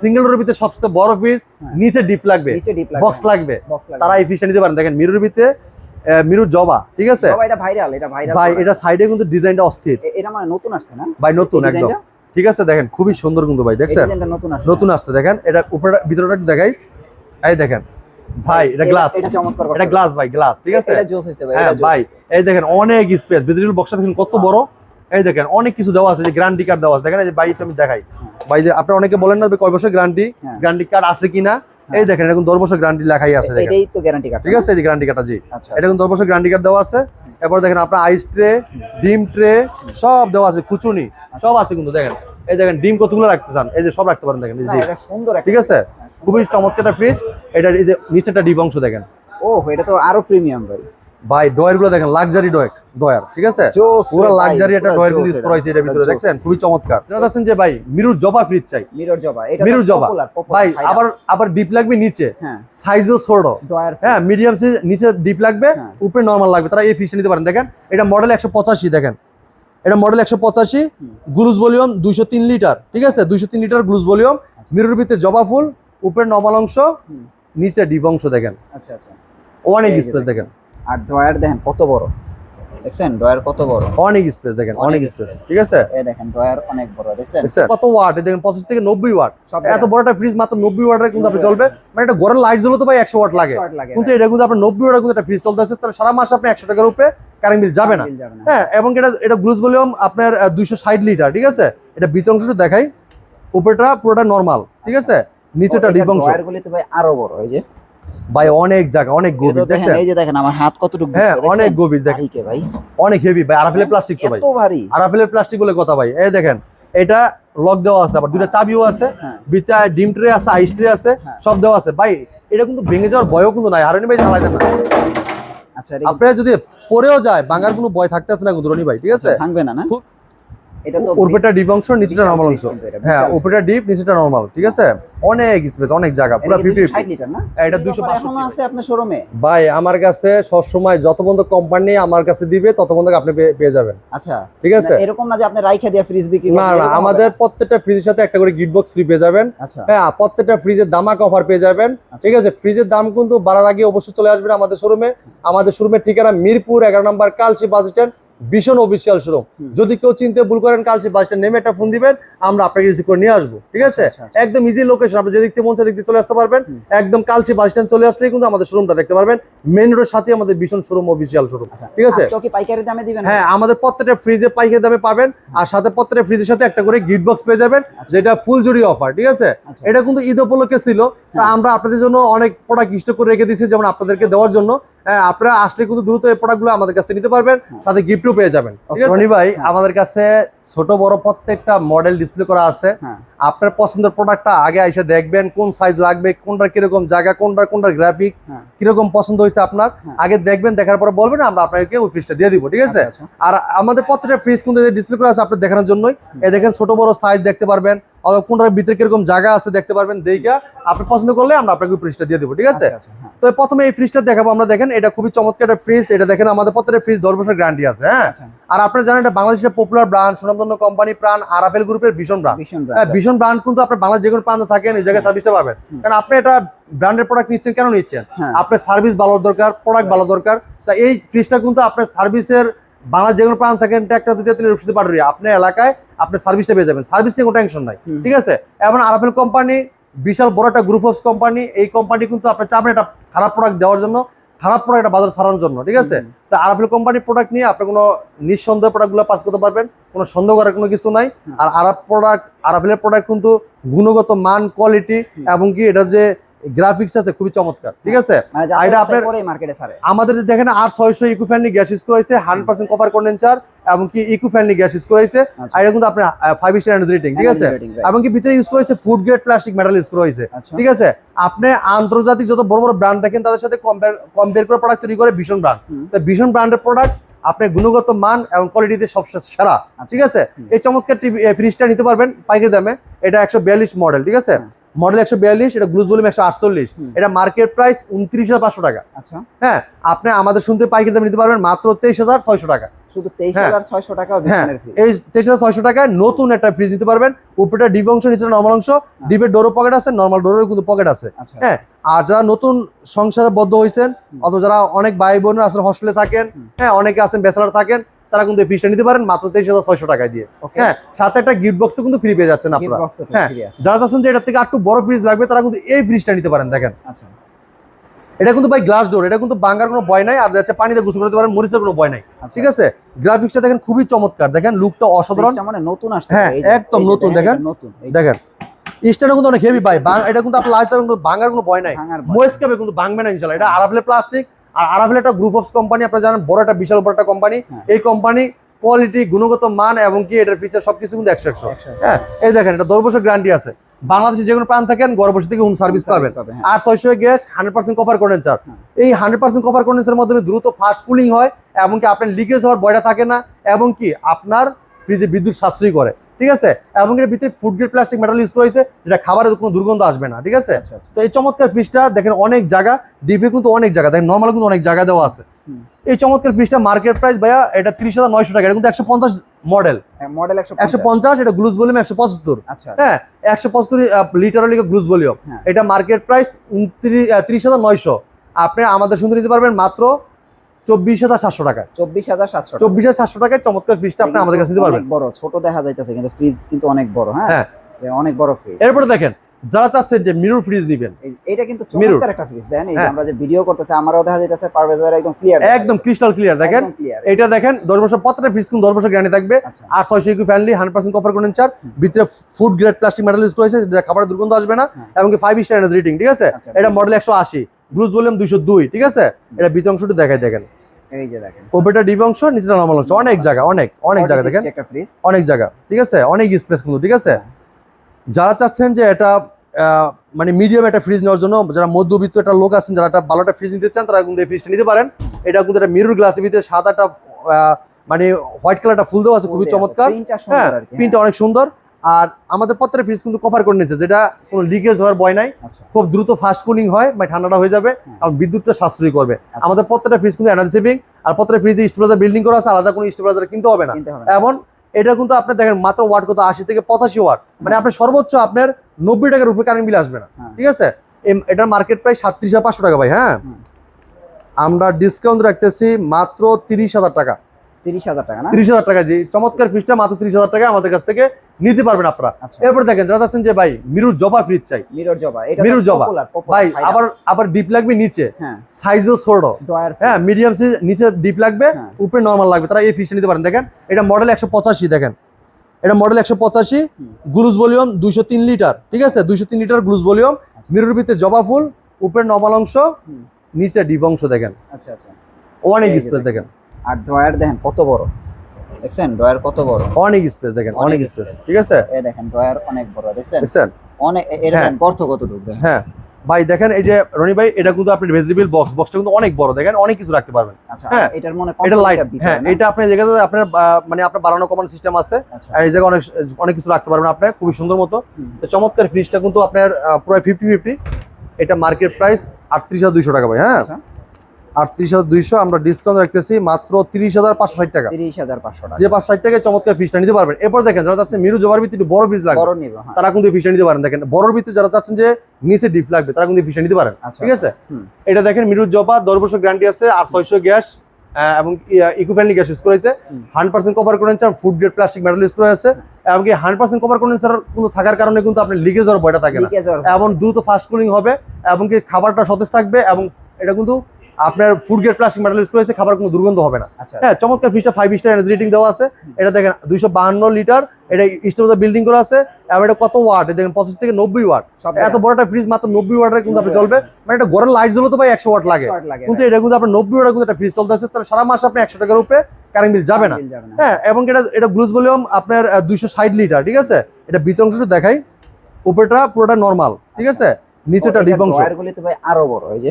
Single রোডের ভিতরে সবচেয়ে বড় ফ্রিজ হ্যাঁ। নিচে ডিপ লাগবে নিচে ডিপ লাগবে। বক্স লাগবে। তারা এই ফ্রিজটা নিতে পারেন। দেখেন মিরুর ভিতরে মিরুর জবা ঠিক আছে? এটা ভাইরাল এটা ভাইরাল ভাই এটা সাইডে কিন্তু ডিজাইনটা অস্থির। এটা মানে নতুন আসছে না? ভাই নতুন একদম। ঠিক আছে দেখেন খুবই সুন্দর কিন্তু ভাই দেখছেন? নতুন আসছে। আসতে দেখেন। এটা উপরে ভিতরটা একটু দেখাই। এই দেখেন ভাই এটা গ্লাস এটা চমৎকার এটা গ্লাস ভাই গ্লাস ঠিক আছে? এটা জোস হইছে ভাই হ্যাঁ ভাই এই দেখেন অনেক স্পেস ভেজিটেবল বক্সটা দেখেন কত বড়। এই দেখেন অনেক কিছু দেওয়া আছে যে গ্যারান্টি কার্ড দেওয়া আছে। দেখেন এই যে বাইকটা আমি দেখাই। ভাই যে আপনারা অনেকে বলেন না কয় বছর গ্যারান্টি হ্যাঁ। গ্যারান্টি কার্ড আছে কিনা? এই দেখেন এরকম দশ বছর গ্যারান্টি লেখাই আছে দেখেন। এটাই তো গ্যারান্টি কার্ড ঠিক আছে এই যে গ্যারান্টি কার্ডটা জি। আচ্ছা। এটা কিন্তু দশ বছর গ্যারান্টি কার্ড দেওয়া আছে। এরপর দেখেন আপনার আইস ট্রে ডিম ট্রে সব দেওয়া আছে কুচুনি সব আছে কিন্তু দেখেন। এই দেখেন ডিম কতগুলো রাখতে চান? এই যে সব রাখতে পারেন দেখেন সুন্দর ঠিক আছে? খুবই চমৎকার একটা ফ্রিজ এটা এই যে নিচেটা ডিপ অংশ দেখেন। ও এটা তো আরও প্রিমিয়াম ভাই। ভাই ডয়ারগুলো দেখেন লাক্সারি ডয়ার ডয়ার ঠিক আছে? পুরো লাক্সারি একটা ডয়ার ইউজ করা হয়েছে এটার ভিতরে দেখছেন? খুবই চমৎকার। যাচ্ছেন যে ভাই মিরুর জবা ফ্রিজ চাই। মিরর জবা এটা মিরর জবা। ভাই আবার আবার ডিপ লাগবে নিচে। হ্যাঁ। সাইজও ছোট। ডয়ার হ্যাঁ মিডিয়াম সাইজ নিচে ডিপ লাগবে হ্যাঁ। উপরে নরমাল লাগবে। তারা এই ফিশটা নিতে পারেন দেখেন। এটা মডেল একশো পঁচাশি দেখেন। এটা মডেল একশো পঁচাশি হুম। গ্লুজ ভলিউম দুইশো তিন লিটার ঠিক আছে? দুইশো তিন লিটার গ্লুজ ভলিউম মিরুর ভিতরে জবা ফুল উপরে নর্মাল অংশ নিচে ডিপ অংশ দেখেন। আচ্ছা আচ্ছা। অনেক স্পেস দেখেন। আর ডয়ার দেখেন কত বড়। দেখছেন? ডয়ার কত বড়? অনেক স্পেস দেখেন অনেক স্পেস ঠিক আছে? এই দেখেন ডয়ার অনেক বড় দেখছেন? কত ওয়াট দেখেন পঁচিশ থেকে নব্বই ওয়াট সব এত বড় একটা ফ্রিজ মাত্র নব্বই ওয়াটের কিন্তু আপনি চলবে। মানে একটা ঘরের লাইট জ্বলে তো ভাই একশো ওয়াট লাগে। কিন্তু এটা কিন্তু আপনার নব্বই ওয়াটের কিন্তু একটা ফ্রিজ চলতেছে তাহলে সারা মাস আপনি একশো টাকার উপরে কারেন্ট বিল যাবে না। হ্যাঁ এবং এটা এটা গ্লুজ ভলিউম আপনার দুইশো ষাট লিটার ঠিক আছে? এটা ভিতর অংশটা দেখাই। উপরেটা পুরোটা নরমাল ঠিক আছে? নিচেটা ডিপ অংশ ডয়ার গুলি তো ভাই আরও বড় এই যে। ভাই অনেক জায়গা অনেক গভীর দেখেন এই যে দেখেন আমার হাত কতটুকু হ্যাঁ অনেক গভীর দেখেন। ভাই? অনেক হেভি ভাই আরাফেলের প্লাস্টিক তো ভাই। এত ভারী। আরাফেলের প্লাস্টিক বলে কথা ভাই। এই দেখেন এটা লক দেওয়া আছে আবার দুইটা চাবিও আছে হ্যাঁ। ভিতরে ডিম ট্রে আছে আইস ট্রে আছে হ্যাঁ। সব দেওয়া আছে। ভাই এটা কিন্তু ভেঙে যাওয়ার ভয়ও কিন্তু নাই। হারানি ভাই না আচ্ছা আপনারা যদি পরেও যায় ভাঙার কোনো ভয় থাকতে আছে না কিন্তু রনি ভাই ঠিক আছে? ভাঙবে না না? খুব- এটা তো উপরেটা ডিপ অংশ নিচেটা বিশাল অংশ হ্যাঁ বিশাল ডিপ নিচেটা নর্মাল ঠিক আছে? অনেক স্পেস অনেক জায়গা পুরো এটা কি ফিফটি 260 লিটার না? এটা এই 265 offer এখনও আছে আপনার শোরুমে ভাই আমার কাছে সবসময় যত পর্যন্ত কোম্পানি আমার কাছে দিবে তত পর্যন্ত আপনি পেয়ে- পেয়ে যাবেন। আচ্ছা। ঠিক আছে? এরকম না যে আপনি রাইখা দিয়া ফ্রিজ বিক্রি না না আমাদের প্রত্যেকটা ফ্রিজের সাথে একটা করে গিফট বক্স ফ্রি পেয়ে যাবেন। আচ্ছা। হ্যাঁ প্রত্যেকটা ফ্রিজের দামাক অফার পেয়ে যাবেন। আচ্ছা। ঠিক আছে? ফ্রিজের দাম কিন্তু বাড়ার আগে অবশ্যই চলে আসবেন আমাদের শোরুমে আমাদের শোরুমের ঠিকানা মিরপুর এগারো নম্বর কালসি বাস স্ট্যান্ড ভীষণ অফিসিয়াল শোরুম যদি কেউ চিনতে ভুল করেন কালসি বাস স্ট্যান্ড নেমে একটা ফোন দিবেন আমরা আপনাকে রিসিভ করে নিয়ে আসব। ঠিক আছে? আচ্ছা, আচ্ছা। একদম ইজি লোকেশন আপনি যে দেখতে মন চায় দেখতে চলে আসতে পারবেন। একদম কালসি বাস স্ট্যান্ড চলে আসলেই কিন্তু আমাদের শোরুমটা দেখতে পারবেন। মেন রোডের সাথে আমাদের ভীষণ শোরুম অফিসিয়াল শোরুম ঠিক আছে? পাইকারি দামে দিবেন? হ্যাঁ আমাদের প্রত্যেকটা ফ্রিজে পাইকারি দামে পাবেন আর সাথে প্রত্যেকটা ফ্রিজের সাথে একটা করে গিফট বক্স পেয়ে যাবেন আচ্ছা। যেটা ফুল জুড়ি অফার ঠিক আছে? এটা কিন্তু ঈদ উপলক্ষে ছিল। তা হ্যাঁ। আমরা আপনাদের জন্য অনেক প্রোডাক্ট ইষ্ট করে রেখে দিয়েছি যেমন আপনাদেরকে দেওয়ার জন্য। আপনারা আসলে কিন্তু দ্রুত এই প্রোডাক্টগুলো আমাদের কাছে নিতে পারবেন হ্যাঁ। সাথে গিফটও পেয়ে যাবেন ঠিক আছে ভাই হ্যাঁ। আমাদের কাছে ছোট বড় প্রত্যেকটা মডেল ডিসপ্লে করা আছে হ্যাঁ আপনার পছন্দের প্রোডাক্টটা আগে এসে দেখবেন কোন সাইজ লাগবে কোনটা কীরকম জায়গা কোনটার কোনটার গ্রাফিক্স হ্যাঁ। কীরকম পছন্দ হয়েছে আপনার হ্যাঁ। আগে দেখবেন দেখার পর বলবেন আমরা আপনাকে ওই ফ্রিজটা দিয়ে দিব ঠিক আছে আচ্ছা, আচ্ছা। আর আমাদের প্রত্যেকটা ফ্রিজ কিন্তু ডিসপ্লে করা আছে আপনার দেখানোর জন্যই এই দেখেন ছোট বড় সাইজ দেখতে পারবেন অথবা কোনটার ভিতরে কীরকম জায়গা আছে দেখতে পারবেন দেখা আপনি পছন্দ করলে আমরা আপনাকে ওই ফ্রিজটা দিয়ে দেবো ঠিক আছে আচ্ছা, হ্যাঁ। তো প্রথমে এই ফ্রিজটা দেখাবো আমরা দেখেন এটা খুবই চমৎকার একটা ফ্রিজ এটা দেখেন আমাদের প্রত্যেকটা ফ্রিজ দশ বছর গ্যারান্টি আছে হ্যাঁ আর আপনারা জানেন এটা বাংলাদেশের পপুলার ব্র্যান্ড সুনামধন্য কোম্পানি প্রাণ আরাফেল গ্রুপের ভীষণ ব্র্যান্ড ভীষণ হ্যাঁ ব্র্যান্ড কিন্তু আপনার বাংলাদেশ যে কোনো প্রান্তে থাকেন এই জায়গায় সার্ভিসটা পাবেন। কারণ আপনি এটা ব্র্যান্ডের প্রোডাক্ট নিচ্ছেন কেন নিচ্ছেন? হ্যাঁ। আপনার সার্ভিস ভালো দরকার প্রোডাক্ট ভালো দরকার। তা এই ফ্রিজটা কিন্তু আপনার সার্ভিসের বাংলা যে কোনো প্রান্ত থাকেন একটা দ্বিতীয় তিন রূপসী পাটুরিয়া আপনার এলাকায় আপনার সার্ভিসটা পেয়ে যাবেন। সার্ভিস নিয়ে কোনো টেনশন নাই। ঠিক আছে? এবং আরাফেল কোম্পানি বিশাল বড় একটা গ্রুপ অফ কোম্পানি এই কোম্পানি কিন্তু আপনার চাপেন একটা খারাপ প্রোডাক্ট দেওয়ার জন্য। খারাপ প্রোডাক্ট বাজার ছাড়ানোর জন্য ঠিক আছে? তা আরাফেল কোম্পানির প্রোডাক্ট নিয়ে আপনি কোনো নিঃসন্দেহ প্রোডাক্টগুলো পাস করতে পারবেন কোনো সন্দেহ করার কোনো কিছু নাই। আর আরাফ প্রোডাক্ট আরাফেলের প্রোডাক্ট কিন্তু গুণগত মান কোয়ালিটি এবং কি এটা যে গ্রাফিক্স আছে খুবই চমৎকার ঠিক আছে? মানে এটা আপনার- আমাদের যে দেখেন আর ছয়শো ইকো ফ্রেন্ডলি গ্যাস ইউজ করেছে হান্ড্রেড পার্সেন্ট কপার কন্ডেন্সার এবং কি ইকো ফ্রেন্ডলি গ্যাস ইউজ করেছে আচ্ছা। আর এটা কিন্তু আপনার ফাইভ স্টার এনার্জি রেটিং ঠিক আছে? এবং কি ভিতরে ইউজ করেছে food grade plastic metal use করা হয়েছে আচ্ছা। ঠিক আছে? আপনি আন্তর্জাতিক যত বড় বড় ব্র্যান্ড দেখেন তাদের সাথে কম্পেয়ার কম্পেয়ার করে প্রোডাক্ট তৈরি করে ভীষণ ব্র্যান্ড। তো ভীষণ ব্র্যান্ডের প্রোডাক্ট আপনার গুণগত মান এবং কোয়ালিটিতে সবচেয়ে সেরা আচ্ছা। ঠিক আছে? এই চমৎকার টিভি ফ্রিজটা নিতে পারবেন পাইকারি দামে। এটা একশো বিয়াল্লিশ মডেল ঠিক আছে? হুম। মডেল একশো বিয়াল্লিশ এটা গ্লুজ ভলিউম একশো আটচল্লিশ। এটা মার্কেট প্রাইস উনত্রিশ হাজার পাঁচশো টাকা। আচ্ছা। হ্যাঁ আপনি আমাদের শুনতে পাইকারি দামে নিতে পারবেন মাত্র তেইশ হাজার ছয়শো টাকা। শুধু তেইশ হ্যাঁ। হাজার ছয়শো টাকা হ্যাঁ এই তেইশ হাজার ছয়শো টাকায় নতুন একটা ফ্রিজ নিতে পারবেন। উপরেটা ডিপ অংশ নিচে নর্মাল অংশ ডিপের ডোরও পকেট আছে নর্মাল ডোরের কিন্তু পকেট আছে। আচ্ছা। হ্যাঁ আর যারা নতুন সংসারে বদ্ধ হয়েছেন অথবা যারা অনেক ভাই বোনেরা আছেন হস্টেলে থাকেন হ্যাঁ অনেকে আছেন ব্যাচেলার থাকেন তারা কিন্তু এই ফ্রিজটা নিতে পারেন মাত্র তেইশ হাজার ছয়শো টাকায় দিয়ে। হ্যাঁ সাথে একটা গিফট বক্সও কিন্তু ফ্রি পেয়ে যাচ্ছেন আপনারা। হ্যাঁ। যারা চাচ্ছেন যে এটার থেকে একটু বড় ফ্রিজ লাগবে তারা কিন্তু এই ফ্রিজটা নিতে পারেন দেখেন। আচ্ছা। এটা কিন্তু ভাই গ্লাস ডোর এটা কিন্তু বাঙ্গার কোনো ভয় নাই আর যাচ্ছে পানিতে গোসল করতে পারেন মরিচের কোনো ভয় নাই। আচ্ছা। ঠিক আছে? গ্রাফিক্সটা দেখেন খুবই চমৎকার দেখেন লুকটা অসাধারণ। মানে নতুন আসছে। হ্যাঁ, একদম নতুন, দেখেন। নতুন দেখেন স্ট্যান্ডও কিন্তু অনেক হেভি ভাই এটা কিন্তু আপনার লাইতে ভাঙার কোনো ভয় নাই। মোয়েস কাপে কিন্তু ভাঙবে না ইনশাল্লাহ এটা আরাফেলের প্লাস্টিক আর আরাফেল একটা গ্রুপ অফ কোম্পানি আপনারা জানেন বড় একটা বিশাল বড় একটা কোম্পানি হ্যাঁ। এই কোম্পানি কোয়ালিটি গুণগত মান এবং কি এটার ফিচার সবকিছু কিন্তু একশো একশো। হ্যাঁ এই দেখেন এটা দশ বছর গ্যারান্টি আছে বাংলাদেশে যে কোনো প্রাণ থাকেন বসে থেকে হোম সার্ভিস পাবেন হ্যাঁ। আর ছয়শো gas hundred percent cover condenser. এই হান্ড্রেড পার্সেন্ট কভার কন্ডেন্সারের মাধ্যমে দ্রুত ফাস্ট কুলিং হয় এবং কি আপনার লিকেজ হওয়ার বয়টা থাকে না এবং কি আপনার ফ্রিজে বিদ্যুৎ সাশ্রয়ী করে ঠিক আছে? এবং এর ভিতরে food grade plastic metal use করেছে যেটা খাবারের কোনো দুর্গন্ধ আসবে না ঠিক আছে? আচ্ছা, আচ্ছা। তো এই চমৎকার ফ্রিজটা দেখেন অনেক জায়গা ডিপে কিন্তু অনেক জায়গা দেখেন নর্মাল কিন্তু অনেক জায়গা দেওয়া আছে। এই চমৎকার ফ্রিজটা মার্কেট প্রাইস ভাইয়া এটা তিরিশ হাজার নয়শো টাকা এটা কিন্তু একশো পঞ্চাশ মডেল হ্যাঁ, মডেল একশো একশো পঞ্চাশ এটা গ্লুজ ভলিউম একশো পঁচাত্তর। আচ্ছা হ্যাঁ একশো পঁচাত্তর লিটার গ্লুজ ভলিউম হ্যাঁ। এটা মার্কেট প্রাইস উনত্রিশ তিরিশ হাজার নয়শো। আপনি আমাদের সঙ্গে নিতে পারবেন মাত্র চব্বিশ হাজার সাতশো টাকা চব্বিশ হাজার সাতশো চব্বিশ হাজার সাতশো টাকায় চমৎকার ফ্রিজটা আপনি আমাদের কাছে নিতে পারবেন। বড় ছোট দেখা যাইতেছে কিন্তু ফ্রিজ কিন্তু অনেক বড় হ্যাঁ? হ্যাঁ। অনেক বড় ফ্রিজ এরপরে দেখেন যারা চাচ্ছেন যে মিরর ফ্রিজ নিবেন। এটা কিন্তু চমৎকার একটা ফ্রিজ দেখেন এই যে হ্যাঁ। আমরা যে ভিডিও করতেছে আমারও দেখা যাইতেছে পারভেজ ভাইয়ের একদম ক্লিয়ার একদম ক্রিস্টাল ক্লিয়ার দেখেন? এটা দেখেন দশ বছর প্রত্যেকটা ফ্রিজ কিন্তু দশ বছর গ্যারান্টি থাকবে। আচ্ছা। আর ইকু ফ্যানলি কভার। ভিতরে food grade plastic metal use করেছে যেটা খাবারের দুর্গন্ধ আসবে না। এবং ফাইভ স্টার এনার্জি রেটিং ঠিক আছে? আচ্ছা, এটা মডেল একশো আশি গ্লুজ ভলিউম দুইশো দুই ঠিক আছে? এটা বিত অংশটি দেখাই দেখেন। এই যে দেখেন। ওপরটা ডিপ অংশ নিচেটা নর্মাল অংশ অনেক জায়গা অনেক অনেক জায়গা দেখেন। অনেক জায়গা ঠিক আছে? অনেক স্পেস কিন্তু ঠিক আছে? যারা চাচ্ছেন যে এটা মানে মিডিয়াম একটা ফ্রিজ নেওয়ার জন্য যারা মধ্যবিত্ত একটা লোক আছেন যারা একটা ভালো একটা ফ্রিজ নিতে চান তারা কিন্তু এই ফ্রিজটা নিতে পারেন। এটা কিন্তু একটা মিরর গ্লাসের ভিতরে সাদা একটা আহ, মানে হোয়াইট কালারটা ফুল দেওয়া আছে খুবই চমৎকার। হ্যাঁ প্রিন্টটা অনেক সুন্দর। আর আমাদের প্রত্যেকটা ফ্রিজ কিন্তু কভার করে নিয়েছে যেটা কোনো লিকেজ হওয়ার ভয় নাই। আচ্ছা। খুব দ্রুত ফাস্ট কুলিং হয় মানে ঠান্ডাটা হয়ে যাবে। এবং বিদ্যুৎটা সাশ্রয়ী করবে। আচ্ছা। আমাদের প্রত্যেকটা ফ্রিজ কিন্তু এনার্জি সেভিং আর প্রত্যেকটা ফ্রিজে স্টেবিলাইজার বিল্ডিং করা আছে আলাদা কোনো স্টেবিলাইজার কিনতে হবে না। কিনতে হবে না। এবং এটা কিন্তু আপনি দেখেন মাত্র ওয়াট কত আশি থেকে পঁচাশি ওয়াট মানে আপনার সর্বোচ্চ আপনার নব্বই টাকার উপরে কারেন্ট বিল আসবে না। হ্যাঁ। ঠিক আছে? এটার মার্কেট প্রায় সাতত্রিশ হাজার পাঁচশো টাকা ভাই হ্যাঁ? আমরা ডিসকাউন্ট রাখতেছি মাত্র তিরিশ হাজার টাকা। তিরিশ হাজার টাকা তিরিশ হাজার টাকা যে চমৎকার ফ্রিজটা মাত্র তিরিশ হাজার টাকা আমাদের কাছ থেকে নিতে পারবেন আপনারা। আচ্ছা। এরপর দেখেন যারা আছেন যে ভাই মিরুর জবা ফ্রিজ চাই। মিরর জবা এটা Mirror জবা। ভাই আবার আবার ডিপ লাগবে নিচে। হ্যাঁ। সাইজও ছোট। হ্যাঁ মিডিয়াম সাইজ নিচে ডিপ লাগবে হ্যাঁ। উপরে নর্মাল লাগবে। তারা এই ফিশটা নিতে পারেন। দেখেন এটা মডেল একশো পঁচাশি দেখেন। এটা মডেল একশো পঁচাশি হুম। গ্লুজ ভলিউম দুইশো তিন লিটার ঠিক আছে? দুইশো তিন লিটার গ্লুজ ভলিউম। মিরুর ভিতরে জবা ফুল উপরে নর্মাল অংশ নিচে ডিপ অংশ দেখেন। আচ্ছা আচ্ছা। অনেক এই স্পেস দেখেন। আর ডয়ার দেখেন কত বড়। দেখছেন? ডয়ার কত বড়? অনেক স্পেস দেখেন অনেক স্পেস ঠিক আছে? এই দেখেন ডয়ার অনেক বড় দেখছেন? দেখছেন? অনেক এটা হ্যাঁ। দেখেন গর্ত কত ঢুক দেখেন। হ্যাঁ। ভাই দেখেন এই যে রনি ভাই এটা কিন্তু আপনি ভেজিটেবল বক্স বক্সটা কিন্তু অনেক বড় দেখেন অনেক কিছু রাখতে পারবেন। আচ্ছা হ্যাঁ, এটার মনে এটা লাইট হ্যাঁ এটা আপনি জায়গাতে আপনার মানে আপনার বাড়ানো কমানো সিস্টেম আছে। আচ্ছা। আর এই জায়গায় অনেক অনেক কিছু রাখতে পারবেন আপনি খুবই সুন্দর মতো। তো চমৎকার ফ্রিজটা কিন্তু আপনার প্রায় ফিফটি ফিফটি এটা মার্কেট প্রাইস আটত্রিশ হাজার দুইশো টাকা ভাই হ্যাঁ। আচ্ছা। আটত্রিশ হাজার দুইশো আমরা ডিসকাউন্ট রাখতেছি মাত্র তিরিশ হাজার পাঁচশো ষাট টাকা। তিরিশ হাজার পাঁচশো টাকা। যে পাঁচশো ষাট টাকায় চমৎকার ফ্রিজটা নিতে পারবেন। এরপর দেখেন যারা চাচ্ছেন মিরু জবার বড় লাগবে নিব হ্যাঁ। তারা কিন্তু ফ্রিজটা নিতে পারেন। দেখেন বড় যারা চাচ্ছেন যে নিচে ডিপ লাগবে তারা কিন্তু ফ্রিজটা নিতে পারেন। ঠিক আছে? এটা দেখেন মিরুর জবা দশ বছর গ্যারান্টি আছে আর ছয়শো গ্যাস এবং ইকো ফ্রেন্ডলি গ্যাস ইউজ করেছে। Hundred percent cover condenser food grade plastic metal use করা আছে হান্ড্রেড পার্সেন্ট কভার কন্ডেন্সার কিন্তু থাকার কারণে কিন্তু আপনার লিকেজ হওয়ার ভয়টা থাকে না। এবং দ্রুত ফাস্ট কুলিং হবে এবং কি খাবারটা সতেজ থাকবে এবং এটা কিন্তু আপনার food grade plastic metal use করেছে খাবার কোনো দুর্গন্ধ হবে না। আচ্ছা হ্যাঁ চমৎকার ফ্রিজটা ফাইভ স্টার এনার্জি রেটিং দেওয়া আছে। এটা দেখেন দুইশো বাহান্ন লিটার এটা স্টোরেজ বিল্ডিং করা আছে। এবং এটা কত ওয়াট দেখেন পঁচিশ থেকে নব্বই ওয়াট এত বড় একটা ফ্রিজ মাত্র নব্বই ওয়াটের কিন্তু আপনি চলবে। মানে এটা ঘরের লাইট জ্বলে তো ভাই একশো ওয়াট লাগে। কিন্তু এটা কিন্তু আপনার নব্বই ওয়াটের কিন্তু একটা ফ্রিজ চলতেছে তাহলে সারা মাস আপনি একশো টাকার উপরে কারেন্ট বিল যাবে না। হ্যাঁ এবং এটা এটা গ্লুজ ভলিউম আপনার দুইশো ষাট লিটার ঠিক আছে? এটা ভিতর অংশটা দেখাই। উপরটা পুরোটা নর্মাল ঠিক আছে? নিচেটা ডিপ অংশ আরও বড় এই যে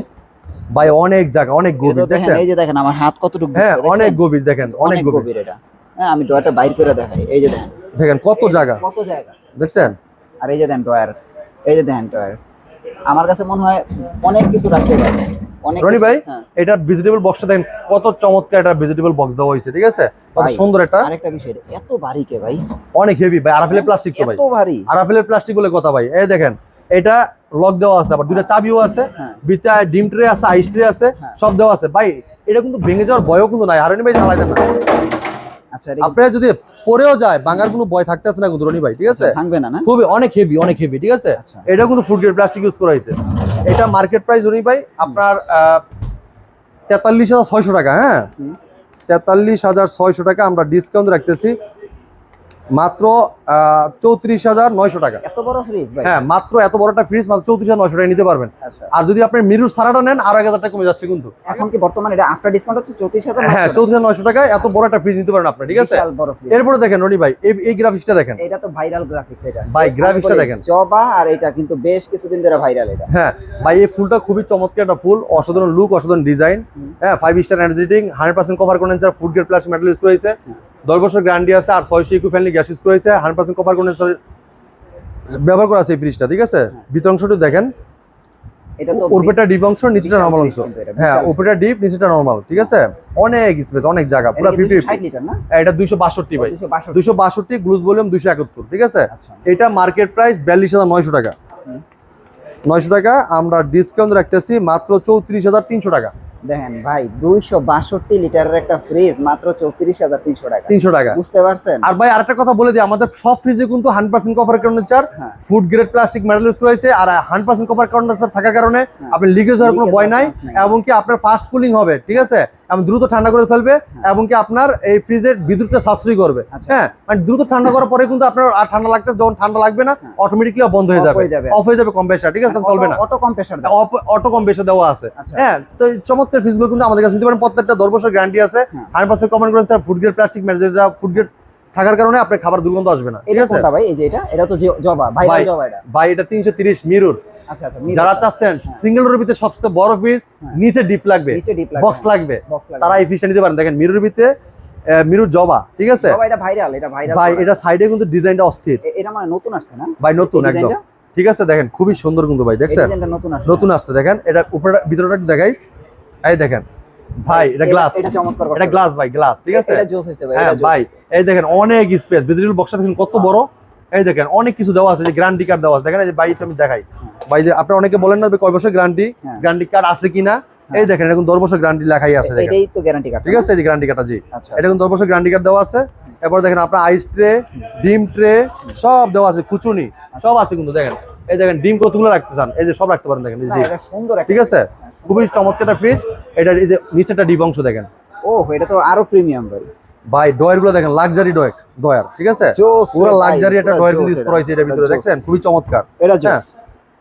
ভাই অনেক জায়গা অনেক গভীর দেখেন এই যে দেখেন আমার হাত কতটুকু হ্যাঁ অনেক গভীর দেখেন অনেক গভীর। এটা। হ্যাঁ আমি ডয়ারটা বাইর করে দেখাই এই যে দেখেন। দেখেন কত জায়গা। কত জায়গা। দেখছেন? আর এই যে দেন ডয়ার এই যে দেখেন ডয়ার আমার কাছে মনে হয় অনেক কিছু রাখতে পারবে অনেক রনি ভাই হ্যাঁ, এটা ভেজিটেবল বক্সটা দেখেন কত চমৎকার একটা ভেজিটেবল বক্স দেওয়া হয়েছে ঠিক আছে? কত সুন্দর একটা আরেকটা বিষয় এটা এত ভারী কে ভাই? অনেক হেভি ভাই আরাফেলের প্লাস্টিক তো ভাই। এত ভারী। আরাফেলের প্লাস্টিক বলে কথা ভাই। এই দেখেন এটা লক দেওয়া আছে আবার দুইটা চাবিও আছে হ্যাঁ। ভিতরে ডিম ট্রে আছে আইস ট্রে আছে হ্যাঁ। সব দেওয়া আছে। ভাই এটা কিন্তু ভেঙে যাওয়ার ভয়ও কিন্তু নাই হারানি ভাই জ্বালাই দেন না। আচ্ছা আপনারা যদি পরেও যায় ভাঙার কোনো ভয় থাকতেছে না কিন্তু রনি ভাই ঠিক আছে? ভাঙবে না না? খুবই অনেক হেভি অনেক হেভি ঠিক আছে? আচ্ছা। এটা কিন্তু ফুড গ্রেড প্লাস্টিক ইউজ করা হয়েছে। এটা মার্কেট প্রাইস রনি ভাই আপনার তেতাল্লিশ হাজার ছয়শো টাকা হ্যাঁ। তেতাল্লিশ হাজার ছয়শো টাকা আমরা ডিসকাউন্ট রাখতেছি। মাত্র চৌত্রিশ হাজার নয়শো টাকা। এত বড় ফ্রিজ হ্যাঁ মাত্র এত বড় একটা ফ্রিজ মাত্র চৌত্রিশ হাজার নয়শো টাকা নিতে পারবেন। আচ্ছা। আর যদি আপনি মিরুর সারাটা নেন আরও এক হাজার টাকা কমে যাচ্ছে কিন্তু। এখন কি বর্তমানে এটা আফটার ডিসকাউন্ট হচ্ছে চৌত্রিশ হাজার হ্যাঁ চৌত্রিশ হাজার নয়শো টাকায় এত বড় একটা ফ্রিজ নিতে পারেন আপনি ঠিক আছে? এরপরে দেখেন রনি ভাই এই- গ্রাফিক্সটা দেখেন। এটা তো ভাইরাল গ্রাফিক্স এটা। ভাই, আমি graphics টা বলি, দেখেন। জবা আর এটা কিন্তু বেশ কিছুদিন ধরে ভাইরাল এটা। হ্যাঁ ভাই এই ফুলটা খুবই চমৎকার একটা ফুল অসাধারণ লুক অসাধারণ ডিজাইন হ্যাঁ five star energizing hundred percent cover condenser food grade plus metal use করেছে। দশ বছর গ্যারান্টি আছে আর ছয়শো ইকু ফ্রেন্ডলি গ্যাস ইউজ করেছে হান্ড্রেড পার্সেন্ট কভার কন্ডেন্সার ব্যবহার করা আছে এই ফ্রিজটা ঠিক আছে? হ্যাঁ। ভিতর অংশটি দেখেন। উপরেটা ডিপ অংশ নিচেটা নর্মাল অংশ। হ্যাঁ উপরেটা ডিপ নিচেটা নর্মাল ঠিক আছে? অনেক স্পেস অনেক জায়গা পুরো ফিফটি 60 লিটার না? এটা দুইশো বাষট্টি ভাই। দুইশো বাষট্টি। গ্লুজ ভলিউম দুইশো একাত্তর ঠিক আছে? আচ্ছা। এটা মার্কেট প্রাইস বিয়াল্লিশ হাজার নয়শো টাকা। নয়শো টাকা আমরা ডিসকাউন্ট রাখতেছি মাত্র চৌত্রিশ হাজার তিনশো টাকা। দেখেন ভাই 262 লিটারের একটা ফ্রিজ মাত্র 34300 টাকা। তিনশো টাকা। বুঝতে পারছেন? আর ভাই আরেকটা কথা বলে দিই আমাদের সব ফ্রিজে কিন্তু হান্ড্রেড পার্সেন্ট কভার হ্যাঁ। Food grade plastic metal use করেছে আর হান্ড্রেড পার্সেন্ট কভার কন্ডেন্সার থাকার কারণে আপনি আপনার লিকেজ হওয়ার কোনো ভয় নাই এমনকি নাই। এবং কি আপনার ফাস্ট কুলিং হবে ঠিক আছে? এবং দ্রুত ঠান্ডা করে ফেলবে এবং কি আপনার এই ফ্রিজের বিদ্যুৎটা সাশ্রয় করবে। আচ্ছা। হ্যাঁ মানে দ্রুত ঠান্ডা করার পরে কিন্তু আপনার আর ঠান্ডা লাগতে যখন ঠান্ডা লাগবে না হ্যাঁ। অটোমেটিকলি বন্ধ হয়ে যাবে। অফ হয়ে যাবে কম্প্রেসার ঠিক আছে? চলবে না। অটো কম্প্রেসার অটো কম বেশি দেওয়া আছে। আচ্ছা। হ্যাঁ তো চমৎকার ফ্রিজগুলো কিন্তু আমাদের কাছে নিতে পারেন। প্রত্যেকটা দশ বছর গ্যারান্টি আছে। হ্যাঁ। হান্ড্রেড পার্সেন্ট কমন করেন স্যার ফুড গ্রেড প্লাস্টিক ম্যাটেরিয়ালটা ফুড গ্রেড থাকার কারণে আপনার খাবার দুর্গন্ধ আসবে না। ঠিক আছে? ভাই? এই যে এটা? এটা তো জবা ভাই, জবা এটা। ভাই এটা তিনশো তিরিশ মিরুর। যারা চাচ্ছেন সিঙ্গেল রোর ভিতরে সবচেয়ে বড় ফ্রিজ হ্যাঁ। নিচে ডিপ লাগবে বক্স লাগবে। তারা এই নিতে পারেন। দেখেন মিরুর ভিতরে আহ, জবা ঠিক আছে? এটা ভাইরাল এটা ভাইরাল ভাই এটা সাইডে কিন্তু ডিজাইনটা অস্থির। এটা মানে নতুন আসছে না? ভাই নতুন একদম। ঠিক আছে দেখেন খুবই সুন্দর কিন্তু ভাই দেখছেন? নতুন আসছে। নতুন দেখেন এটা উপরে ভিতরটা দেখাই। এই দেখেন ভাই এটা গ্লাস এটা চমৎকার এটা গ্লাস ভাই গ্লাস ঠিক আছে? এটা জোস হইছে ভাই হ্যাঁ ভাই এই দেখেন অনেক স্পেস ভেজিটেবল বক্সটা দেখেন কত বড়। এই দেখেন অনেক কিছু দেওয়া আছে যে গ্যারান্টি কার্ড দেওয়া আছে। দেখেন এই যে ভাই আমি দেখাই। ভাই যে আপনারা অনেকে বলেন না কয় বছর গ্যারান্টি হ্যাঁ। গ্যারান্টি কার্ড আছে কিনা? এই দেখেন এরকম দশ বছর গ্যারান্টি লেখাই আছে দেখেন। এটাই তো গ্যারান্টি কার্ড ঠিক আছে এই যে গ্যারান্টি কার্ডটা জি। আচ্ছা। এটা দশ বছর গ্যারান্টি কার্ড দেওয়া আছে। এরপর দেখেন আপনার আইস ট্রে ডিম ট্রে সব দেওয়া আছে কুচুনি সব আছে কিন্তু দেখেন। এই দেখেন ডিম কতগুলো রাখতে চান? এই যে সব রাখতে পারেন দেখেন ডিম। সুন্দর ঠিক আছে? হ্যাঁ। খুবই চমৎকার একটা ফ্রিজ এটা এই যে নিচেটা ডিপ অংশ দেখেন। ও এটা তো আরও প্রিমিয়াম ভাই। ভাই ডয়ারগুলো দেখেন লাক্সারি ডয়ার ডয়ার ঠিক আছে? পুরো লাক্সারি একটা ডয়ার ইউজ করা হয়েছে এটা ভিতরে। দেখছেন? খুবই চমৎকার। এটা হ্যাঁ।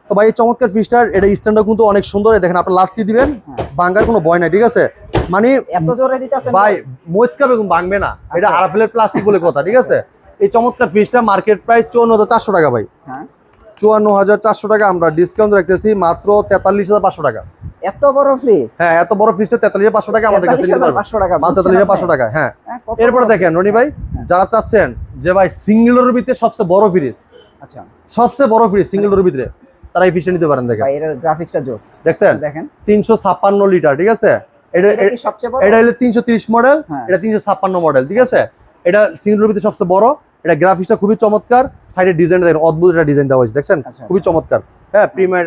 তো ভাই এই চমৎকার ফ্রিজটার এটা স্ট্যান্ডটা কিন্তু অনেক সুন্দর। দেখেন আপনি লাত্তি দিবেন হ্যাঁ। ভাঙ্গার কোনো ভয় নাই ঠিক আছে? মানে এত জোরে দিতেছেন ভাই মজকা বেগুন ভাঙবে না। এটা আচ্ছা। আরাফেলের প্লাস্টিক বলে কথা ঠিক আছে? এই চমৎকার ফ্রিজটা মার্কেট প্রাইস চুয়ান্ন হাজার চারশো টাকা ভাই। হ্যাঁ। চুয়ান্ন হাজার চারশো টাকা আমরা ডিসকাউন্ট রাখতেছি মাত্র তেতাল্লিশ হাজার পাঁচশো টাকা। এত বড় ফ্রিজ হ্যাঁ এত বড় ফ্রিজটা তেতাল্লিশ পাঁচশো টাকা আমাদের কাছে নিতে পারবেন 500 টাকা মাত্র তেতাল্লিশ পাঁচশো টাকা হ্যাঁ। হ্যাঁ, এরপরে দেখেন রনি ভাই হ্যাঁ। যারা চাচ্ছেন যে ভাই সিঙ্গেলের ভিতরে সবচেয়ে বড় ফ্রিজ আচ্ছা। সবচেয়ে বড় ফ্রিজ সিঙ্গেলের ভিতরে। তারা এই ফ্রিজটা নিতে পারেন দেখেন। ভাই এর গ্রাফিক্সটা জোস। দেখছেন? দেখেন। তিনশো ছাপ্পান্ন লিটার ঠিক আছে? এটা এটা কি সবচেয়ে বড়? এটা হলো তিনশো তিরিশ মডেল হ্যাঁ। এটা তিনশো ছাপ্পান্ন মডেল ঠিক আছে? এটা সিঙ্গেলের ভিতরে সবচেয়ে বড়। এটা গ্রাফিক্সটা খুবই চমৎকার। সাইডের ডিজাইন দেখেন অদ্ভুত একটা ডিজাইন দেওয়া হয়েছে দেখছেন? আচ্ছা, খুবই চমৎকার। হ্যাঁ প্রিমিয়াম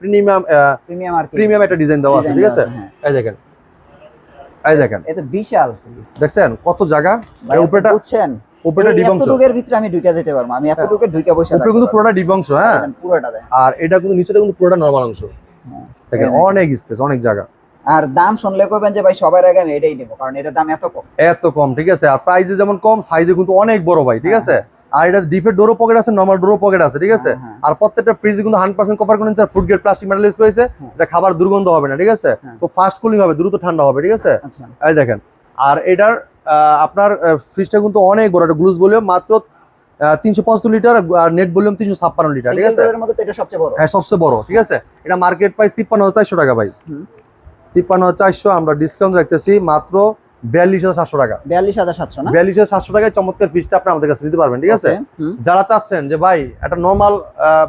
প্রিমিয়াম প্রিমিয়াম আর কি। প্রিমিয়াম একটা ডিজাইন দেওয়া আছে ঠিক আছে? হ্যাঁ। এই দেখেন। এই দেখেন। এটা বিশাল। দেখছেন? কত জায়গা? উপরেটা বুঝছেন? উপরেটা ডিবংশ এতটুকের ভিতরে আমি ঢুকে যেতে পারব আমি এতটুকু ঢুকে বসে উপরে কিন্তু পুরোটা ডিবংশ হ্যাঁ। পুরোটা আর এটা কিন্তু নিচেটা কিন্তু পুরোটা নর্মাল অংশ। হ্যাঁ। দেখেন অনেক স্পেস অনেক জায়গা। আর দাম শুনলে কইবেন যে ভাই সবার আগে আমি এটাই নেব কারণ এটার দাম এত কম। এত কম ঠিক আছে? আর প্রাইসে যেমন কম সাইজে কিন্তু অনেক বড় ভাই ঠিক আছে? আর এটা ডিফের ডোরো পকেট আছে নর্মাল ডোরো পকেট আছে ঠিক আছে? হ্যাঁ, আর প্রত্যেকটা ফ্রিজ কিন্তু হান্ড্রেড পার্সেন্ট কভার করেন food grade plastic metal use করেছে হ্যাঁ। এটা খাবার দুর্গন্ধ হবে না ঠিক আছে? হ্যাঁ। তো ফাস্ট কুলিং হবে দ্রুত ঠান্ডা হবে ঠিক আছে? আচ্ছা। এই দেখেন আর এটার আপনার ফ্রিজটা কিন্তু অনেক বড় একটা গ্লুজ ভলিউম মাত্র তিনশো পঁচাত্তর লিটার আর নেট ভলিউম তিনশো ছাপ্পান্ন লিটার ঠিক আছে? হ্যাঁ সবচেয়ে বড় ঠিক আছে? এটা মার্কেট প্রাইস তিপ্পান্ন হাজার চারশো টাকা ভাই। তিপ্পান্ন হাজার চারশো আমরা ডিসকাউন্ট রাখতেছি মাত্র বিয়াল্লিশ হাজার সাতশো টাকা। বিয়াল্লিশ হাজার সাতশো না? বিয়াল্লিশ হাজার সাতশো টাকায় চমৎকার ফ্রিজটা আপনি আমাদের কাছে নিতে পারবেন ঠিক আছে? যারা চাচ্ছেন যে ভাই একটা নর্মাল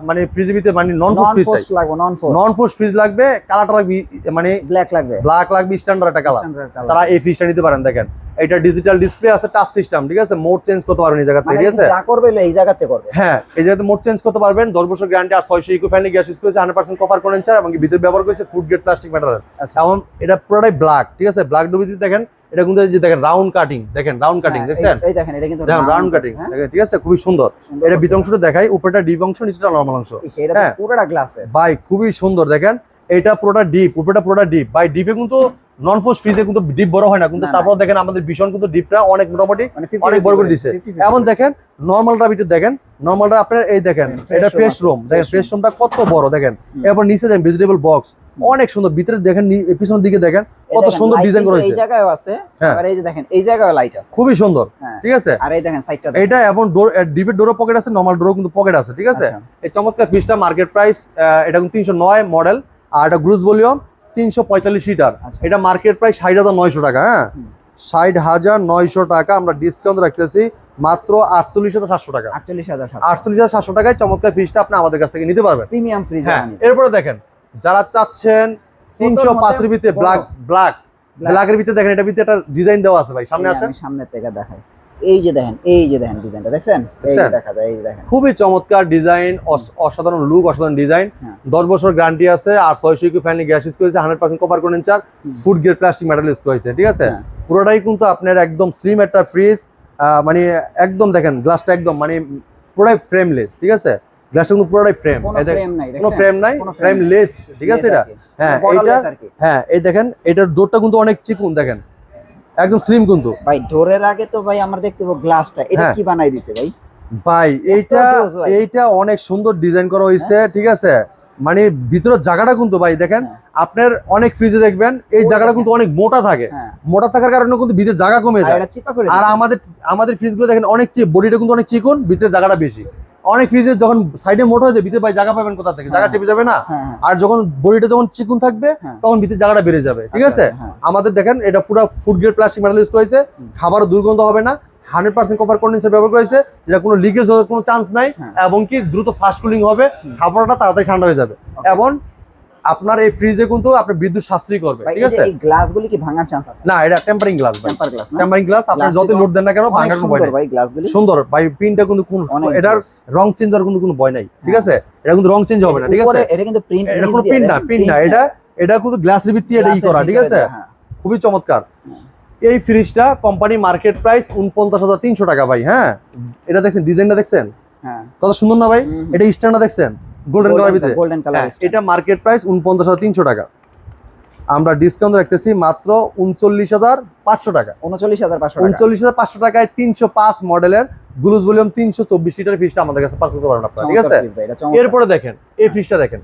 মানে ফ্রিজের মানে নন ফ্রিজ লাগবে নন ফুড ফ্রিজ লাগবে কালারটা লাগবে মানে ব্ল্যাক লাগবে। ব্ল্যাক লাগবে স্ট্যান্ডার্ড একটা কালার তারা এই ফ্রিজটা নিতে পারেন দেখেন। এটা ডিজিটাল ডিসপ্লে আছে টাচ সিস্টেম ঠিক আছে? মোড চেঞ্জ করতে পারবেন এই জায়গা থেকে মানে ঠিক আছে? যা করবে এই জায়গাতে করবে। হ্যাঁ এই জায়গাতে মোড চেঞ্জ করতে পারবেন। দশ বছর গ্যারান্টি আর ছয়শো ইকো ফ্যান্ডলি গ্যাস ইউজ করেছে হান্ড্রেড পার্সেন্ট কভার কন্ডেন্সার এবং ভিতরে ব্যবহার করেছে ফুড গ্রেড প্লাস্টিক ম্যাটেরিয়াল আচ্ছা। এবং এটা পুরোটাই ব্ল্যাক ঠিক আছে? ব্ল্যাক ডুবিতে দেখেন এটা কিন্তু যে দেখেন রাউন্ড কাটিং দেখেন রাউন্ড কাটিং হ্যাঁ, দেখছেন? এই- দেখেন এটা কিন্তু দেখেন রাউন্ড কাটিং হ্যাঁ, ঠিক আছে? খুবই সুন্দর। এটা করছে। অংশটা দেখাই উপরেটা ডিপ অংশ নিচেটা নর্মাল অংশ। এটা হ্যাঁ। পুরোটা গ্লাসের ভাই খুবই সুন্দর দেখেন। এটা পুরোটা ডিপ উপরেটা পুরোটা ডিপ ভাই ডিপে কিন্তু নন ফোর্স ফ্রিজে কিন্তু ডিপ বড় হয় না কিন্তু। তারপর দেখেন আমাদের ভীষণ কিন্তু ডিপটা অনেক মোটামুটি মানে 50 অনেক বড় করে 50 দিছে। 50 এমন দেখেন নর্মালটা ভিতরে দেখেন নর্মালটা আপনার এই দেখেন এটা ফ্রেশ রুম দেখেন ফ্রেশ রুমটা কত বড় দেখেন। এরপর নিচে দেখেন ভেজিটেবল বক্স অনেক সুন্দর ভিতরে দেখেন পিছনের দিকে দেখেন কত সুন্দর ডিজাইন করা এই হয়েছে। আছে হ্যাঁ। আর এই যে দেখেন এই জায়গায় লাইট আছে। খুবই সুন্দর হ্যাঁ। ঠিক আছে? আর এই দেখেন সাইডটা এটা এবং ডোর ডিপের ডোরও পকেট আছে নর্মাল ডোরও কিন্তু পকেট আছে ঠিক আছে? এই চমৎকার ফ্রিজটা মার্কেট প্রাইস এটা কিন্তু তিনশো নয় মডেল আর এটা গ্রুজ ভলিউম তিনশো পঁয়তাল্লিশ লিটার আচ্ছা। এটা মার্কেট প্রাইস ষাট হাজার নয়শো টাকা হ্যাঁ। ষাট হাজার নয়শো টাকা আমরা ডিসকাউন্ট রাখতেছি মাত্র আটচল্লিশ হাজার সাতশো টাকা। আটচল্লিশ হাজার আটচল্লিশ হাজার সাতশো টাকায় চমৎকার ফ্রিজটা আপনি আমাদের কাছ থেকে নিতে পারবেন। প্রিমিয়াম ফ্রিজ হ্যাঁ এরপরে দেখেন যারা চাচ্ছেন তিনশো পাঁচের ভিতরে ব্ল্যাক ব্ল্যাক ব্ল্যাকের ভিতরে দেখেন এটা ভিতরে একটা ডিজাইন দেওয়া আছে ভাই সামনে আসেন আমি সামনের থেকে দেখাই। এই যে দেখেন এই যে দেখেন ডিজাইনটা দেখছেন? এই যে দেখা যায় এই যে দেখেন। খুবই চমৎকার ডিজাইন অসাধারণ লুক অসাধারণ ডিজাইন হ্যাঁ। দশ বছর গ্যারান্টি আছে আর ছয়শো ইকো ফ্যানলি গ্যাস ইউজ করেছে hundred percent cover condenser hmm. Food grade plastic metal use করেছে ঠিক আছে? হ্যাঁ। পুরোটাই কিন্তু আপনার একদম স্লিম একটা ফ্রিজ মানে একদম দেখেন গ্লাসটা একদম মানে পুরোটাই ফ্রেমলেস ঠিক আছে? গ্লাসটা কিন্তু পুরোটাই ফ্রেম কোনো ফ্রেম নাই ফ্রেম। লেস ঠিক আছে এটা? হ্যাঁ এটা হ্যাঁ এই দেখেন এটার ডোরটা কিন্তু অনেক চিকুন দেখেন। একদম স্লিম কিন্তু। ভাই ডোরের আগে তো ভাই আমরা দেখতে পাবো গ্লাসটা এটা হ্যাঁ। কি বানাই দিছে ভাই? ভাই এইটা এইটা অনেক সুন্দর ডিজাইন করা হয়েছে ঠিক আছে? মানে ভিতরের জায়গাটা কিন্তু ভাই দেখেন হ্যাঁ। আপনার অনেক ফ্রিজে দেখবেন এই জায়গাটা কিন্তু অনেক মোটা থাকে। হ্যাঁ। মোটা থাকার কারণে কিন্তু ভিতরে জায়গা কমে যায়। আর। আমাদের আমাদের ফ্রিজগুলো দেখেন অনেক বডিটা কিন্তু অনেক চিকন ভিতরে জায়গাটা বেশি। অনেক ফ্রিজে যখন সাইডে মোটা হয়ে যায় ভিতরে ভাই জায়গা পাবেন কোথা থেকে? জায়গা হ্যাঁ। চেপে যাবে না? হ্যাঁ। আর যখন বডিটা যখন চিকুন থাকবে হ্যাঁ। তখন ভিতরে জায়গাটা বেড়ে যাবে। ঠিক আচ্ছা, আছে। আমাদের দেখেন এটা পুরো food grade plastic metal use করেছে খাবারও দুর্গন্ধ হবে না। হান্ড্রেড পার্সেন্ট কভার কন্ডেন্সার ব্যবহার করেছে এটা কোনো লিকেজ হওয়ার কোনো চান্স নাই। এবং কি দ্রুত ফাস্ট কুলিং হবে। খাবারটা তাড়াতাড়ি ঠান্ডা হয়ে যাবে। এবং আপনার এই ফ্রিজে কিন্তু আপনি বিদ্যুৎ সাশ্রয়ী করবে ঠিক আছে? এই গ্লাসগুলি কি ভাঙার চান্স আছে? না এটা টেম্পারিং গ্লাস ভাই। Temper glass tempering glass Glass যত লোড দেন না কেন ভাঙার কোনো ভয় সুন্দর ভাই গ্লাসগুলি সুন্দর ভাই পিনটা কিন্তু কোন এটার রং চেঞ্জ হওয়ার কিন্তু কোনো ভয় নাই ঠিক আছে? এটা কিন্তু রং চেঞ্জ হবে না ঠিক আছে? এটা কিন্তু প্রিন্ট এটা কোনো print না, print না, এটা এটা কিন্তু গ্লাসের ভিত্তি এটা ই করা ঠিক আছে? খুবই চমৎকার। এই ফ্রিজটা কোম্পানি মার্কেট প্রাইস উনপঞ্চাশ হাজার তিনশো টাকা ভাই হ্যাঁ? এটা দেখছেন ডিজাইনটা দেখছেন? হ্যাঁ। কত সুন্দর না ভাই। এটা স্ট্যান্ডটা দেখছেন? গোল্ডেন কালার ভিতরে? গোল্ডেন কালার হ্যাঁ, এটা মার্কেট প্রাইস উনপঞ্চাশ হাজার তিনশো টাকা। আমরা ডিসকাউন্ট রাখতেছি মাত্র উনচল্লিশ হাজার পাঁচশো টাকা। উনচল্লিশ হাজার পাঁচশো টাকা। উনচল্লিশ হাজার পাঁচশো টাকায় তিনশো পাঁচ মডেলের গ্লুজ ভলিউম তিনশো চব্বিশ লিটার ফ্রিজটা আমাদের কাছে পার্সেল করতে পারেন আপনারা ঠিক আছে। এরপরে দেখেন এই ফ্রিজটা দেখেন।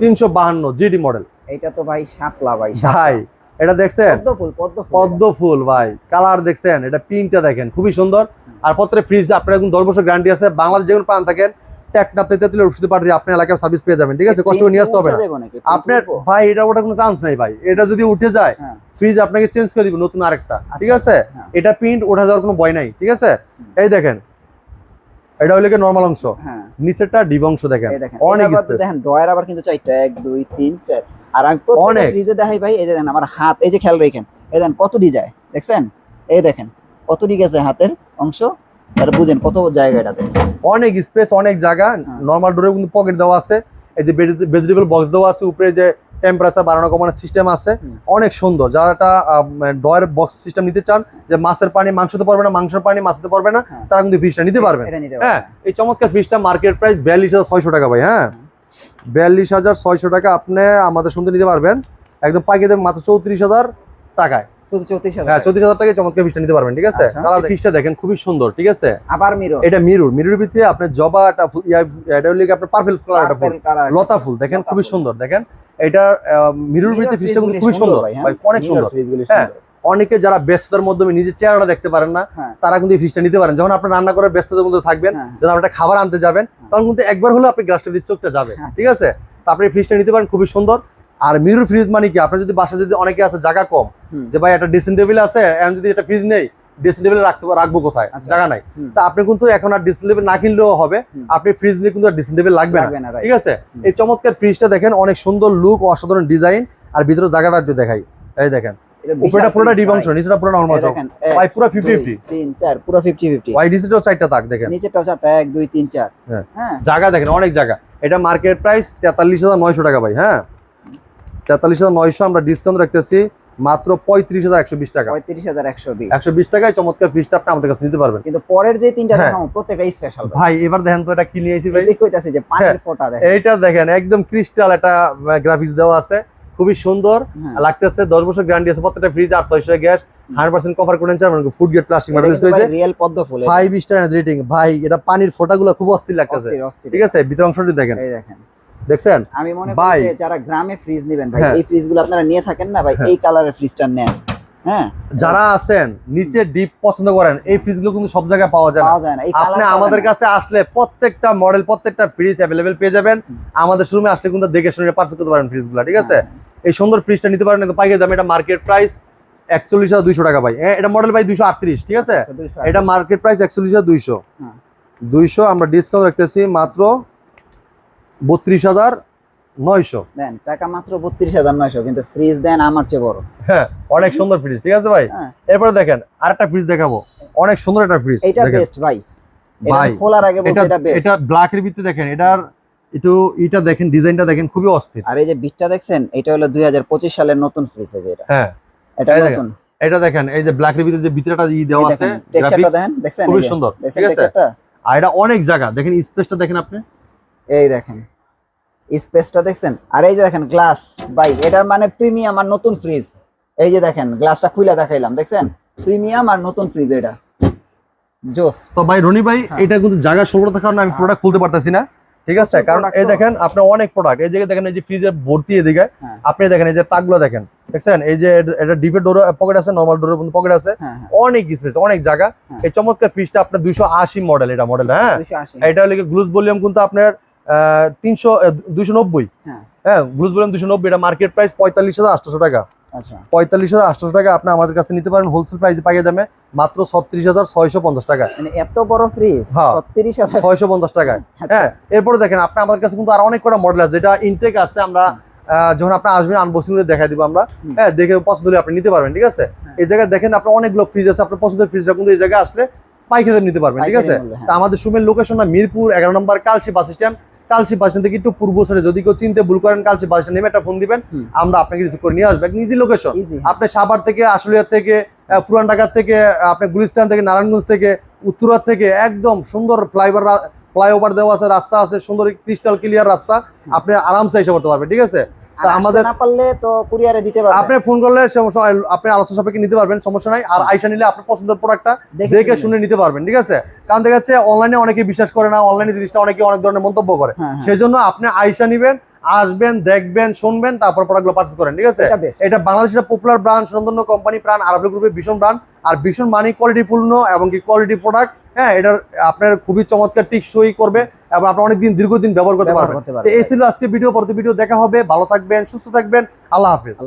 তিনশো বাহান্ন জিডি মডেল এটা তো ভাই শাপলা ভাই ভাই এটা দেখছেন? পদ্ম ফুল পদ্ম ফুল ভাই। কালার দেখছেন এটা প্রিন্টটা দেখেন খুবই সুন্দর। আর পত্রে ফ্রিজ আপনার এখন দশ বছর গ্যারান্টি আছে বাংলাদেশ যেগুলো পান থাকেন টেকনাপ তেতুলের ওষুধ পাঠিয়ে আপনি এলাকার সার্ভিস পেয়ে যাবেন ঠিক আছে? কষ্ট করে নিয়ে আসতে হবে না। উঠে যাব নাকি? আপনার ভাই এটা ওটা কোনো চান্স নাই ভাই। এটা যদি উঠে যায় হ্যাঁ। ফ্রিজ আপনাকে চেঞ্জ করে দিবে নতুন আরেকটা ঠিক আচ্ছা, আছে হ্যাঁ। এটা প্রিন্ট ওঠা যাওয়ার কোনো ভয় নাই ঠিক আছে? এই দেখেন এটা নর্মাল অংশ? হ্যাঁ। নিচেরটা ডিভ অংশ দেখেন। দেখেন অনেক দেখেন ডয়ার আবার কিন্তু চারটা এক দুই তিন চার। আর আমি অনেক। ফ্রিজে দেখাই ভাই এই দেখেন আমার হাত এই যে খেয়াল রাখেন এই দেখেন কত ডি যায় দেখছেন? এই দেখেন কত ডি গেছে হাতের অংশ? তাহলে বুঝেন কত জায়গা এটাতে অনেক স্পেস অনেক জায়গা। হ্যাঁ। নর্মাল ডোরে কিন্তু পকেট দেওয়া আছে। এই যে ভেজিটেবল বক্স দেওয়া আছে উপরে যে টেম্পারেচার বাড়ানো কমানোর সিস্টেম আছে। অনেক সুন্দর। যারা ডয়ের বক্স সিস্টেম নিতে চান যে মাছের পানি মাংসতে পারবে না মাংসের পানি মাছতে পারবে না হ্যাঁ। তারা কিন্তু ফ্রিজটা নিতে পারবেন নিতে হ্যাঁ এই চমৎকার ফ্রিজটা মার্কেট প্রাইস বিয়াল্লিশ হাজার ছয়শো টাকা ভাই হ্যাঁ। বিয়াল্লিশ হাজার ছয়শো টাকা আপনি আমাদের শুনতে নিতে পারবেন। একদম পাইকে দেবেন মাত্র চৌত্রিশ হাজার টাকায়। শুধু চৌত্রিশ হাজার হ্যাঁ টাকা। চৌত্রিশ হাজার টাকায় চমৎকার ফ্রিজটা নিতে পারবেন ঠিক আছে। কালার ফ্রিজটা দেখেন খুবই সুন্দর ঠিক আছে আবার মিরো এটা মিরুর মিরুর ভিতরে আপনার জবা ফুল এটা হলে আপনার পার্পল কালার ফুল লতা ফুল দেখেন খুবই সুন্দর দেখেন এটা মিরুর ভিতরে ফ্রিজটা কিন্তু খুবই সুন্দর হ্যাঁ? ভাই অনেক সুন্দর হ্যাঁ। অনেকে যারা ব্যস্ততার মাধ্যমে নিজের চেহারাটা দেখতে পারেন না হ্যাঁ। তারা কিন্তু এই ফ্রিজটা নিতে পারেন যখন আপনার রান্না করার ব্যস্ততার মধ্যে থাকবেন হ্যাঁ। যখন আপনি একটা খাবার আনতে যাবেন তখন কিন্তু একবার হলেও আপনি গ্লাসটা দিয়ে চোখটা যাবে। ঠিক আছে তো আপনি এই ফ্রিজটা নিতে পারেন খুবই সুন্দর আর মিরর ফ্রিজ মানে কি? আপনার যদি বাসা যদি অনেকে আছে জায়গা কম যে ভাই একটা ড্রেসিং টেবিল আছে এখন যদি একটা ফ্রিজ নেই ড্রেসিং টেবিলে রাখতে রাখব কোথায়? আচ্ছা। জায়গা নাই। তা আপনি কিন্তু এখন আর ড্রেসিং টেবিল না কিনলেও হবে আপনি ফ্রিজ নিয়ে কিন্তু ড্রেসিং টেবিল লাগবে না? ঠিক আছে? এই চমৎকার ফ্রিজটা দেখেন অনেক সুন্দর লুক অসাধারণ ডিজাইন আর ভিতরে জায়গাটা একটু দেখাই। এই দেখেন উপরেটা পুরোটা ডিভাংশ। নিচেটা পুরো নর্মাল ভাই পুরো ফিফটি দুই, ফিফটি তিন চার পুরো ফিফটি ফিফটি ওয়াই ডিসিটাও চারটা থাক দেখেন। নিচেরটাও চারটা এক দুই তিন চার। হ্যাঁ। হ্যাঁ। জায়গা দেখেন অনেক জায়গা। এটা মার্কেট প্রাইস তেতাল্লিশ হাজার নয়শো টাকা ভাই হ্যাঁ। তেতাল্লিশ হাজার নয়শো আমরা ডিসকাউন্ট রাখতেছি মাত্র পঁয়ত্রিশ হাজার একশো বিশ টাকা। পঁয়ত্রিশ হাজার একশো বিশ। একশো বিশ টাকায় চমৎকার ফ্রিজটা আপনি আমাদের কাছে নিতে পারবেন। কিন্তু পরের যে তিনটা হ্যাঁ। দেখাবো প্রত্যেকটা স্পেশাল ভাই এবার দেখেন তো এটা কি নিয়ে এসেছি ভাই। কইতাছে যে পানির ফোঁটা দেখেন। এইটা দেখেন একদম ক্রিস্টাল একটা গ্রাফিক্স দেওয়া আছে। খুবই সুন্দর। হ্যাঁ। লাগতেছে দশ বছর গ্যারান্টি আছে প্রত্যেকটা ফ্রিজ আর ছয়শো গ্যাস হান্ড্রেড পার্সেন্ট কভার করেছে ফুড গেট প্লাস্টিক কিন্তু ভাই রিয়েল পদ্ম ফুল ফাইভ স্টার রেটিং ভাই এটা পানির ফোঁটাগুলো খুব অস্থির লাগতেছে। ঠিক আছে ভিতর অংশটি দেখেন। এই দেখেন। দেখছেন? আমি মনে। করি যারা গ্রামে ফ্রিজ নেবেন ভাই হ্যাঁ। এই ফ্রিজগুলো আপনারা নিয়ে থাকেন না ভাই হ্যাঁ। এই কালারের ফ্রিজটা নেন। হ্যাঁ? যারা আছেন নিচে ডিপ পছন্দ করেন এই ফ্রিজগুলো কিন্তু সব জায়গায় পাওয়া যায় না। আপনি আমাদের কাছে আসলে প্রত্যেকটা মডেল প্রত্যেকটা ফ্রিজ অ্যাভেলেবেল পেয়ে যাবেন। আমাদের শোরুমে আসলে কিন্তু দেখে শুনে পার্সেল করতে পারেন ফ্রিজগুলো ঠিক আছে। এই সুন্দর ফ্রিজটা নিতে পারেন পাইকারি দাম এটা মার্কেট প্রাইস একচল্লিশ হাজার দুইশো টাকা ভাই। এটা মডেল ভাই দুইশো আটত্রিশ ঠিক আছে? এটা মার্কেট প্রাইস একচল্লিশ হাজার দুইশো। দুইশো আমরা ডিসকাউন্ট রাখতেছি মাত্র বত্রিশ হাজার নয়শো। দেন টাকা মাত্র বত্রিশ হাজার নয়শো কিন্তু ফ্রিজ দেন আমার চেয়ে বড়। হ্যাঁ অনেক সুন্দর ফ্রিজ ঠিক আছে ভাই? হ্যাঁ। এরপরে দেখেন আরেকটা ফ্রিজ দেখাবো। অনেক সুন্দর একটা ফ্রিজ দেখেন। বেস্ট ভাই। ভাই, খোলার আগে বলছি এটা এটা বেস্ট এটা ব্ল্যাকের ভিত্তি দেখেন এটার একটু এটা দেখেন ডিজাইনটা দেখেন খুবই অস্থির। আর এই যে বিটটা দেখছেন এটা হলো দুই হাজার পঁচিশ সালের নতুন ফ্রিজ এই যে এটা। হ্যাঁ। এটা দেখেন, নতুন। এটা দেখেন এই যে ব্ল্যাকের ভিতরে যে ভিতরটা ই দেওয়া আছে টেক্সচারটা দেখেন দেখছেন যে, সুন্দর ঠিক আছে? আর এটা অনেক জায়গা দেখেন স্পেসটা দেখেন আপনি। এই দেখেন। স্পেসটা দেখছেন? আর এই যে দেখেন গ্লাস। ভাই এটার মানে প্রিমিয়াম আর নতুন ফ্রিজ। এই যে দেখেন গ্লাসটা খুলে দেখাইলাম দেখছেন? প্রিমিয়াম আর নতুন ফ্রিজ এটা। জোস। তো ভাই রনি ভাই হ্যাঁ। এটা কিন্তু জায়গা স্বল্পতার কারণে আমি হ্যাঁ। প্রোডাক্ট খুলতে পারতেছি না ঠিক আছে? কারণ এই দেখেন আপনার অনেক প্রোডাক্ট এই জায়গায় দেখেন এই যে ফ্রিজে ভর্তি এদিকে। হ্যাঁ। আপনি দেখেন এই যে তাকগুলো দেখেন দেখছেন? এই যে এটা ডিপের ডোর পকেট আছে নর্মাল ডোরের পকেট আছে। হ্যাঁ হ্যাঁ। অনেক স্পেস অনেক জায়গা। হ্যাঁ। এই চমৎকার ফ্রিজটা আপনার দুইশো আশি মডেল এটা মডেল হ্যাঁ? 280 এটা হলে গ্লুজ ভলিউম কিন্তু আপনার তিনশো দুইশো নব্বই। হ্যাঁ। হ্যাঁ গ্লুজ দুশো নব্বই এটা মার্কেট প্রাইস পঁয়তাল্লিশ হাজার টাকা। আচ্ছা। পঁয়তাল্লিশ হাজার টাকা আপনি আমাদের কাছে নিতে পারেন হোলসেল প্রাইসে পাইয়ে দামে মাত্র ছত্রিশ হাজার ছয়শো পঞ্চাশ টাকা। মানে এত বড় ফ্রিজ হ্যাঁ। ছত্রিশ হাজার। ছয়শো পঞ্চাশ টাকায়। আচ্ছা। হ্যাঁ এরপরে দেখেন আপনি আমাদের কাছে কিন্তু আর অনেক কটা মডেল আছে যেটা ইনটেক আছে আমরা যখন আপনি আসবেন আনবক্সিং করে দেখা দিব আমরা। হ্যাঁ দেখে পছন্দ হলে আপনি নিতে পারবেন ঠিক আছে? হ্যাঁ। এই জায়গায় দেখেন আপনার অনেকগুলো ফ্রিজ আছে আপনার পছন্দের ফ্রিজটা কিন্তু এই জায়গায় আসলে পাইকারি নিতে পারবেন ঠিক আছে? আমাদের সুমের লোকেশনটা মিরপুর এগারো number Kalshi bus stand Kalshi bus stand থেকে একটু পূর্ব সাইডে যদি কেউ চিনতে ভুল করেন কালসি বাস স্ট্যান্ড নেমে একটা ফোন দিবেন আমরা আপনাকে রিসিভ করে নিয়ে আসব। ইজি লোকেশন Easy, আপনি সাভার থেকে আশুলিয়া থেকে পুরান ঢাকা থেকে আপনি গুলিস্তান থেকে নারায়ণগঞ্জ থেকে উত্তরার থেকে একদম সুন্দর ফ্লাইওভার ফ্লাইওভার দেওয়া আছে রাস্তা আছে সুন্দর ক্রিস্টাল ক্লিয়ার রাস্তা আপনি আরামসে এসে করতে পারবেন ঠিক আছে? আমাদের- না পারলে তো কুরিয়ারে দিতে পারবেন আপনি ফোন করলে সমস্যা আপনি আলোচনা সাপেক্ষে নিতে পারবেন সমস্যা নাই। আর আইসা নিলে আপনার পছন্দের প্রোডাক্টটা দেখে শুনে নিতে পারবেন ঠিক আছে? কারণ দেখা যাচ্ছে অনলাইনে অনেকে বিশ্বাস করে না অনলাইনে জিনিসটা অনেকে অনেক ধরনের মন্তব্য করে। হ্যাঁ হ্যাঁ। সেই জন্য আপনি আইসা নিবেন আসবেন দেখবেন শুনবেন তারপর প্রোডাক্টগুলো পারচেস করেন ঠিক আছে? এটা বাংলাদেশের পপুলার ব্র্যান্ড সুন্দর কোম্পানি প্রাণ আরব গ্রুপের ভীষণ ব্র্যান্ড আর ভীষণ মানি কোয়ালিটি পূর্ণ এবং কি কোয়ালিটি প্রোডাক্ট হ্যাঁ এটার আপনার খুবই চমৎকার টিকসই করবে এবং আপনার অনেকদিন দীর্ঘদিন ব্যবহার করতে পারবেন। এই ছিল আজকে ভিডিও পরবর্তী ভিডিও দেখা হবে। ভালো থাকবেন সুস্থ থাকবেন। আল্লাহ হাফিজ।